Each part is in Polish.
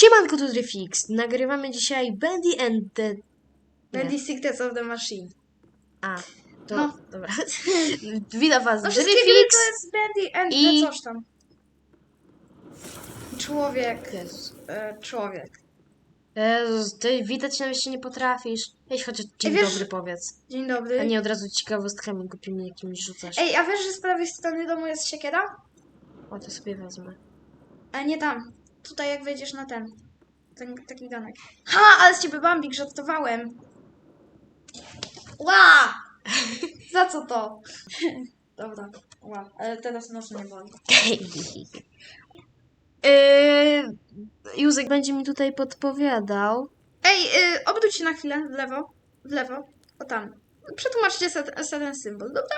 Siemanko, tu Dryfix. Nagrywamy dzisiaj Bendy and the... Bendy Secrets of the Machine. A, to... No. Dobra. Witam was, No Dryfix. to jest Bendy and i- the coś tam. Człowiek. Jezus. E, człowiek. Jezus, ty widać nawet się nie potrafisz. Weź chociaż dzień wiesz- dobry powiedz. Dzień dobry. A nie od razu ciekawostkami głupimi jakimiś rzucasz. Ej, a wiesz, że z prawej strony domu jest siekiera? O, to sobie wezmę. A nie tam. Tutaj jak wejdziesz na ten. ten taki domek. Ha, ale z ciebie Bambik, żartowałem. Ła! Za co to? Dobra. Ła, ale teraz nos nie boli. Yy, Józek będzie mi tutaj podpowiadał. Ej, y, obróć się na chwilę w lewo. W lewo. O tam. Przetłumaczcie se, ten symbol, dobra?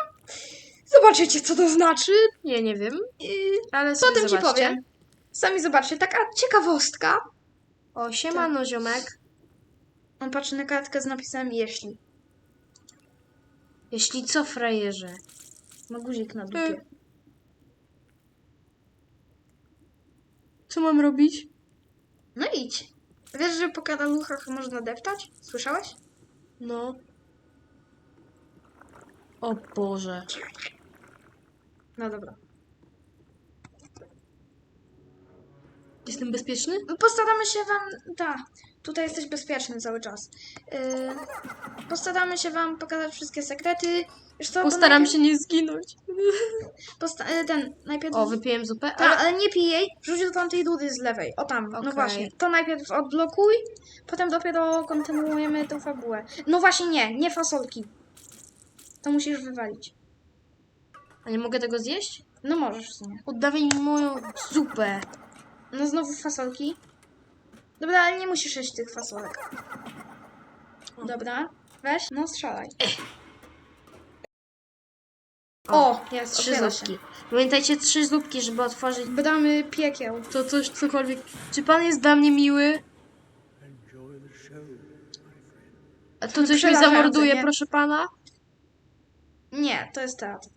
Zobaczycie, co to znaczy. Nie, nie wiem. Yy, Ale sobie potem ci zobaczcie. powiem. Sami zobaczcie. Taka ciekawostka. O, siemano, ziomek. On patrzy na kartkę z napisem jeśli. Jeśli co, frajerze? Ma guzik na dupie. Co mam robić? No idź. Wiesz, że po karaluchach można deptać? Słyszałeś? No. O Boże. No dobra. Jestem bezpieczny? Postaramy się wam... Tak, tutaj jesteś bezpieczny cały czas. Yy, postaramy się wam pokazać wszystkie sekrety. Wiesz co, bo Postaram najpierw- się nie zginąć. Posta- y, ten, najpierw... O, wypiłem zupę, Tak, ale... ale nie pij jej, rzuć do tamtej rury z lewej. O tam, no Okej. właśnie. To najpierw odblokuj, potem dopiero kontynuujemy tą fabułę. No właśnie nie, nie fasolki. To musisz wywalić. A nie mogę tego zjeść? No możesz w sumie. Oddawaj mi moją zupę. No znowu fasolki. Dobra, ale nie musisz jeść tych fasolek. Dobra, weź, no strzelaj. O, jest, Trzy otwiera się. zupki. Pamiętajcie, trzy zupki, żeby otworzyć Bramy piekieł. to coś, cokolwiek. Czy pan jest dla mnie miły? A to coś mi zamorduje, nie? proszę pana? Nie, to jest teatr.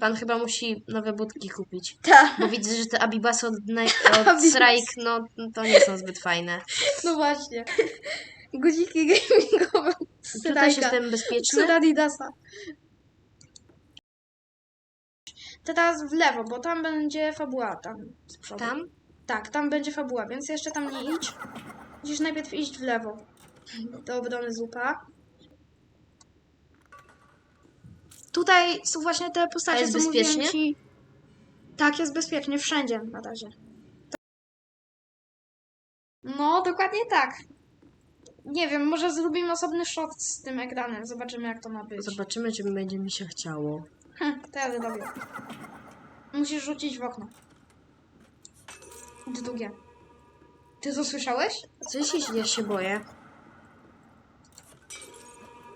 Pan chyba musi nowe budki kupić. Ta. Bo widzę, że te Abibasy od, od no to nie są zbyt fajne. No właśnie. Guziki gamingowe. Tu też jestem bezpieczny. Z Adidasa. Teraz w lewo, bo tam będzie fabuła tam z przodu. Tam? Tak, tam będzie fabuła, więc jeszcze tam nie idź. Musisz najpierw iść w lewo. Do obrony zupa. Tutaj są właśnie te A postacie, jest co mówiłem bezpiecznie? ci. Tak, jest bezpiecznie, wszędzie na razie. No, dokładnie tak. Nie wiem, może zrobimy osobny shot z tym ekranem. Zobaczymy, jak to ma być. Zobaczymy, czy będzie mi się chciało. Hm, teraz robię. Musisz rzucić w okno. Drugie. Ty to słyszałeś? Co jeśli ja się boję?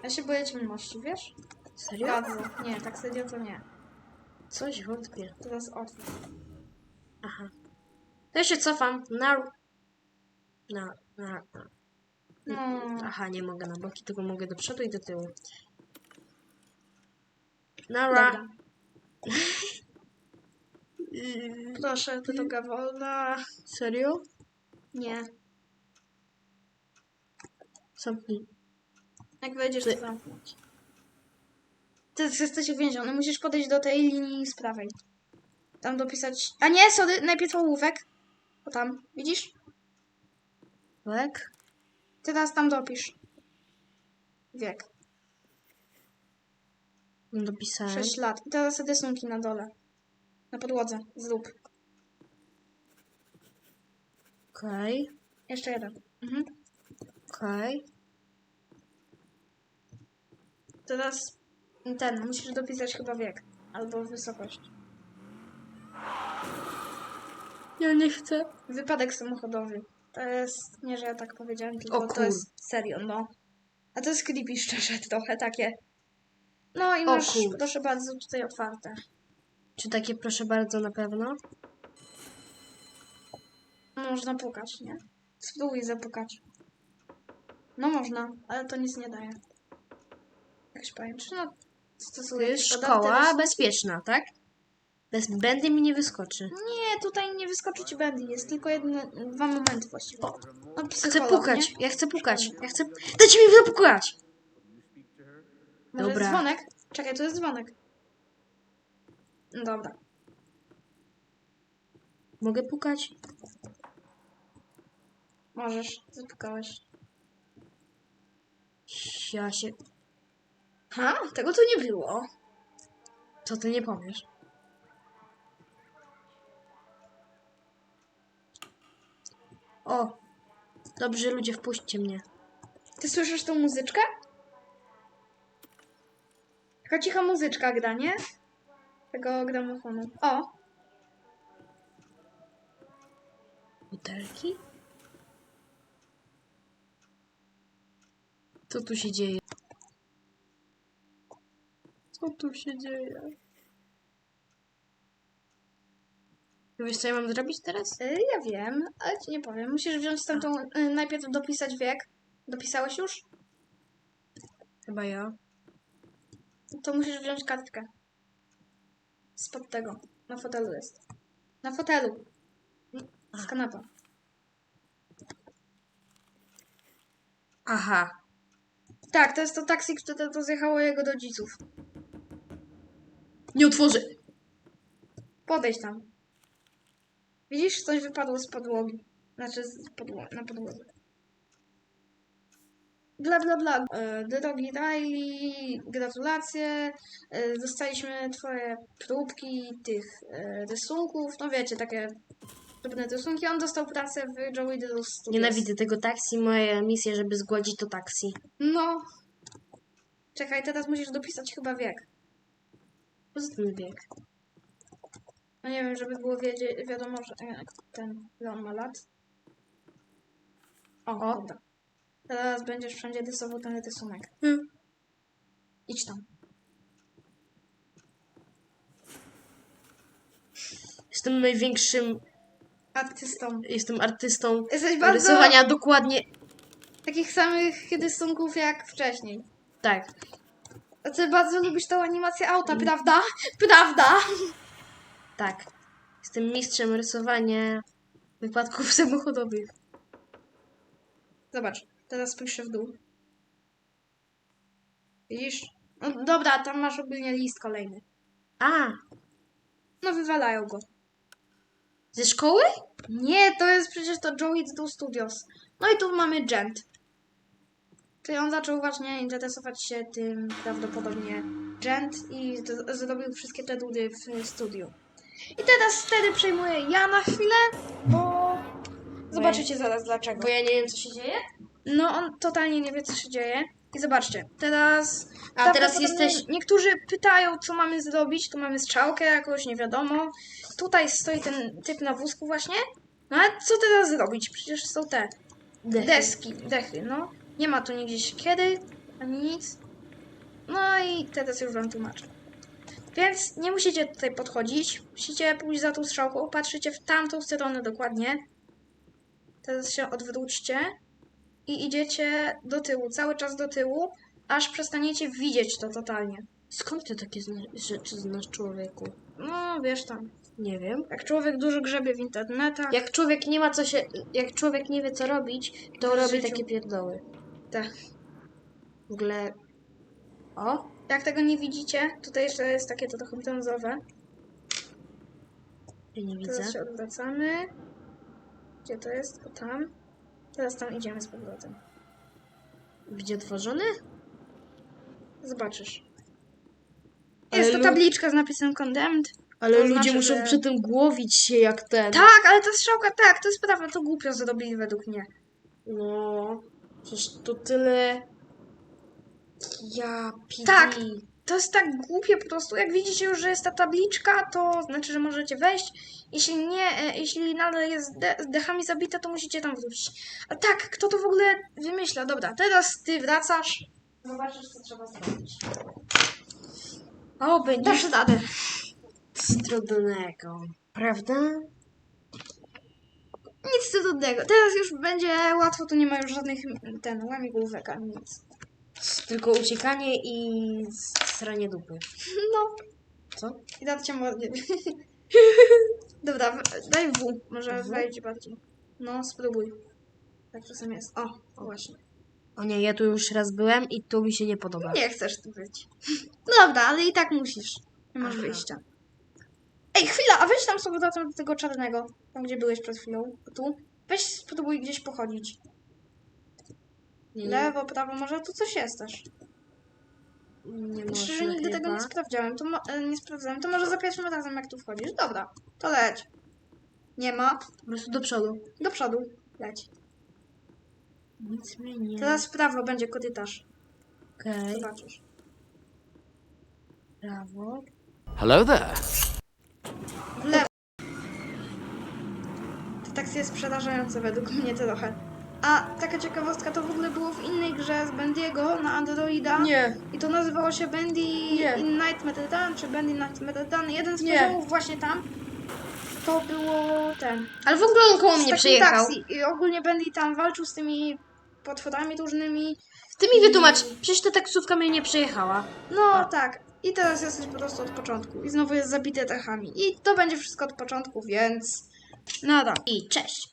Ja się boję ciemności, wiesz? Serio? Nie, tak serio to nie. Coś wątpię. Teraz otwórz. Aha. To ja się cofam. Na... Na... Na... na. No. Aha, nie mogę na boki, tylko mogę do przodu i do tyłu. Nara. Proszę, to droga wolna. Serio? Nie. Zamknij. Jak wejdziesz, to zamknąć. Ty jesteś uwięziony. Musisz podejść do tej linii z prawej. Tam dopisać... A nie, sorry, najpierw ołówek. O tam, widzisz? Lek? Teraz tam dopisz. Wiek. Dopisałem. 6 lat. I teraz rysunki na dole. Na podłodze. Zrób. Okej. Jeszcze jeden. Mhm. Okej. Teraz ten. Musisz dopisać chyba wiek. Albo wysokość. Ja nie chcę. Wypadek samochodowy. To jest... Nie, że ja tak powiedziałem, tylko O to kur- jest serio, no. A to jest creepy szczerze trochę takie. No i O masz, kur- proszę bardzo, tutaj otwarte. Czy takie proszę bardzo na pewno? Można pukać, nie? Spróbuj zapukać. No można, ale to nic nie daje. Jak się jest jakieś szkoła bezpieczna, tak? Bez bendy mi nie wyskoczy. Nie, tutaj nie wyskoczy ci Bendy, jest tylko jedno, dwa momenty właściwie. O, No, Chcę pukać, nie? ja chcę pukać, ja chcę... Dajcie mi zapukać! Może Dobra. dzwonek? Czekaj, to jest dzwonek. Dobra. Mogę pukać? Możesz, zapukałeś. Ja się... Ha? Tego tu nie było. Co ty nie powiesz? O! Dobrze, ludzie, wpuśćcie mnie. Ty słyszysz tą muzyczkę? Taka cicha muzyczka gra, nie? Tego gramofonu. O! Butelki? Co tu się dzieje? Co tu się dzieje? Wiesz, co ja mam zrobić teraz? Y, ja wiem, ale ci nie powiem. Musisz wziąć tamtą, y, najpierw dopisać wiek. Dopisałeś już? Chyba ja. To musisz wziąć kartkę. Spod tego. Na fotelu jest. Na fotelu. Z kanapa. Aha. Tak, to jest to taksi, które to zjechało jego rodziców. Nie otworzę! Podejdź tam. Widzisz, coś wypadło z podłogi. Znaczy z podło na podłodze. Bla bla bla. E, drogi Riley, gratulacje. E, dostaliśmy twoje próbki tych e, rysunków. No wiecie, takie drobne rysunki. On dostał pracę w Joey Studios. Nienawidzę tego taksi. Moja misja, żeby zgładzić to taksi. No. Czekaj, teraz musisz dopisać chyba wiek. Po co ten bieg? No nie wiem, żeby było wiadomo, że e, ten Leon ma lat. O, O. dobra. Teraz będziesz wszędzie rysował ten rysunek. Hmm. Idź tam. Jestem największym... Artystą. Jestem artystą Jesteś bardzo rysowania dokładnie... takich samych rysunków jak wcześniej. Tak. Ty bardzo lubisz tą animację auta, prawda? Prawda? Tak. Jestem mistrzem rysowania wypadków samochodowych. Zobacz, teraz spójrz w dół. Widzisz? No dobra, tam masz ogólnie list kolejny. A! No wywalają go. Ze szkoły? Nie, to jest przecież to Joey do Studios. No i tu mamy Gent. Czyli on zaczął właśnie interesować się tym prawdopodobnie Gent i zrobił wszystkie te dudy w studiu. I teraz wtedy przejmuję ja na chwilę, bo zobaczycie zaraz dlaczego. Bo ja nie wiem, co się dzieje. No on totalnie nie wie co się dzieje. I zobaczcie, teraz... A teraz jesteś- Niektórzy pytają, co mamy zrobić. Tu mamy strzałkę jakąś, nie wiadomo. Tutaj stoi ten typ na wózku właśnie. No ale co teraz zrobić? Przecież są te deski, dechy, no. Nie ma tu nigdzie kiedy, ani nic. No i teraz już wam tłumaczę. Więc nie musicie tutaj podchodzić. Musicie pójść za tą strzałką, patrzycie w tamtą stronę dokładnie. Teraz się odwróćcie i idziecie do tyłu, cały czas do tyłu, aż przestaniecie widzieć to totalnie. Skąd ty takie zna- rzeczy znasz człowieku? No, wiesz tam. Nie wiem. Jak człowiek dużo grzebie w internetach. Jak człowiek nie ma co się... Jak człowiek nie wie, co robić, to W robi życiu. takie pierdoły. Tak. W ogóle... O! Jak tego nie widzicie, tutaj jeszcze jest takie to trochę brązowe. Ja nie widzę. Teraz się odwracamy. Gdzie to jest? O tam. Teraz tam idziemy z powrotem. Gdzie otworzony? Zobaczysz. Ale Jest to lu- tabliczka z napisem condemned. Ale To ludzie znaczy, muszą że- przy tym głowić się jak ten. Tak, ale ta strzałka, tak, to jest prawda, to głupio zrobili według mnie. No... Przecież to tyle... Ja pidi. Tak. To jest tak głupie po prostu. Jak widzicie już, że jest ta tabliczka, to znaczy, że możecie wejść. Jeśli nie, e, jeśli nadal jest de dechami zabite, to musicie tam wrócić. A tak, kto to w ogóle wymyśla? Dobra, teraz ty wracasz. Zobaczysz, co trzeba zrobić. O, będzie Dasz radę. nic trudnego. Prawda? Nic trudnego. Teraz już będzie łatwo, tu nie ma już żadnych ten łamigłówek ani nic. Tylko uciekanie i sranie dupy. No, Co? i dać cię mordzie. Dobra, w- daj W, może W? wejdzie bardziej. No, spróbuj. Tak czasem jest. O, o właśnie. O nie, ja tu już raz byłem i tu mi się nie podoba. Nie chcesz tu być. Dobra, ale i tak musisz. Nie masz Aha. wyjścia. Ej, chwila, a weź tam z powrotem do tego czarnego, tam gdzie byłeś przed chwilą, tu. Weź spróbuj gdzieś pochodzić. Nie, Lewo, prawo, może tu coś jest też. nie można Szczerze nigdy tego nie chyba. sprawdziałem, to e, nie sprawdzałem. To może za pierwszym razem jak tu wchodzisz. Dobra, to leć. Nie ma. Po prostu do przodu. Do przodu. Leć. Nic mnie nie... Teraz w prawo będzie korytarz. Okej, Zobaczysz. prawo. Hello there. W lewo. To jest przerażające według mnie trochę. A taka ciekawostka to w ogóle było w innej grze z Bendiego na Androida. Nie. I to nazywało się Bendy Nie. in Night Metal czy Bendy Night Metal Jeden z Nie. poziomów właśnie tam to było ten. Ale w ogóle on koło z mnie takim przejechał. taksi. I ogólnie Bendy tam walczył z tymi potworami różnymi. Ty mi wytłumacz, przecież ta taksówka mnie nie przejechała. No tak. I teraz jesteś po prostu od początku. I znowu jest zabite techami. I to będzie wszystko od początku, więc. Nada. I cześć.